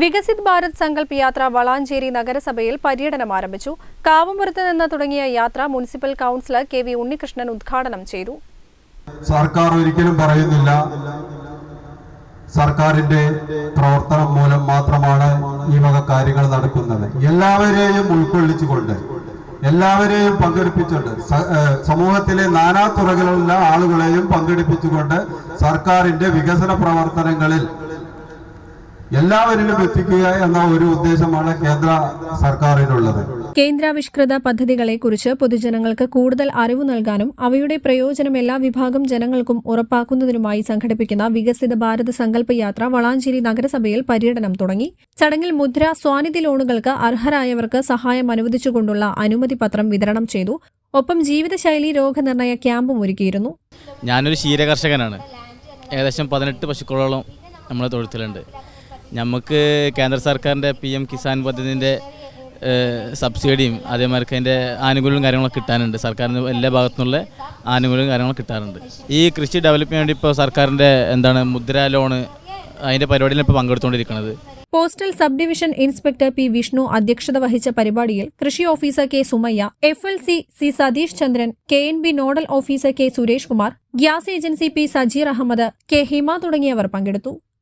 Viksit Bharat Sankalp Yatra Valanchery നഗരസഭയിൽ പര്യടനം ആരംഭിച്ചു. കാവുമ്പുറത്ത് നിന്ന് തുടങ്ങിയ യാത്ര municipal councillor K V Unnikrishnan ഉദ്ഘാടനം ചെയ്തു. സർക്കാർ ഒരിക്കലും പറയുന്നില്ല. സർക്കാരിന്റെ പ്രവർത്തനം മൂലം മാത്രമാണ് ഈ വക കാര്യങ്ങൾ നടക്കുന്നത്. എല്ലാവരെയും ഉൾക്കൊള്ളിച്ചുകൊണ്ട് എല്ലാവരെയും പങ്കെടുപ്പിച്ചുകൊണ്ട് സമൂഹത്തിലെ നാനാ തുറകളിലുള്ള ആളുകളെയും പങ്കെടുപ്പിച്ചുകൊണ്ട് സർക്കാരിന്റെ വികസന പ്രവർത്തനങ്ങളിൽ എല്ലാവരിലും എത്തിക്കുക എന്ന ഒരു ഉദ്ദേശമാണ് കേന്ദ്ര സർക്കാരിനുള്ളത്. കേന്ദ്രാവിഷ്കൃത പദ്ധതികളെ കുറിച്ച് പൊതുജനങ്ങൾക്ക് കൂടുതൽ അറിവ് നൽകാനും അവയുടെ പ്രയോജനം എല്ലാ വിഭാഗം ജനങ്ങൾക്കും ഉറപ്പാക്കുന്നതിനുമായി സംഘടിപ്പിക്കുന്ന വികസിത ഭാരത സങ്കല്പ യാത്ര വളാഞ്ചേരി നഗരസഭയിൽ പര്യടനം തുടങ്ങി. ചടങ്ങിൽ മുദ്ര സ്വാനിധി ലോണുകൾക്ക് അർഹരായവർക്ക് സഹായം അനുവദിച്ചുകൊണ്ടുള്ള അനുമതി പത്രം വിതരണം ചെയ്തു. ഒപ്പം ജീവിതശൈലി രോഗനിർണയ ക്യാമ്പും ഒരുക്കിയിരുന്നു. ഞാനൊരു ക്ഷീര കർഷകനാണ് ഏകദേശം പതിനെട്ട് പശുക്കളോളം നമ്മളെ തൊഴുത്തിലുണ്ട്. നമുക്ക് കേന്ദ്ര സർക്കാരിന്റെ പി എം കിസാൻ പദ്ധതിന്റെ സബ്സിഡിയും അതേമാതിരി അതിന്റെ ആനുകൂല്യവും കാര്യങ്ങളൊക്കെ കിട്ടാനുണ്ട്. സർക്കാരിന് എല്ലാ ഭാഗത്തു നിന്നുള്ള ആനുകൂല്യവും കാര്യങ്ങളും കിട്ടാറുണ്ട്. ഈ കൃഷി ഡെവലപ്പ് ചെയ്യാൻ വേണ്ടി ഇപ്പോൾ സർക്കാരിന്റെ എന്താണ് മുദ്ര ലോണ് അതിന്റെ പരിപാടിയിൽ ഇപ്പോൾ പങ്കെടുത്തുകൊണ്ടിരിക്കുന്നത്. Postal sub division inspector P Vishnu അധ്യക്ഷത വഹിച്ച പരിപാടിയിൽ കൃഷി officer K. Sumayya F L C C Satheesh Chandran K N B nodal officer K. Suresh Kumar gas agency P Sajeer Ahammed K. Hima തുടങ്ങിയവർ പങ്കെടുത്തു.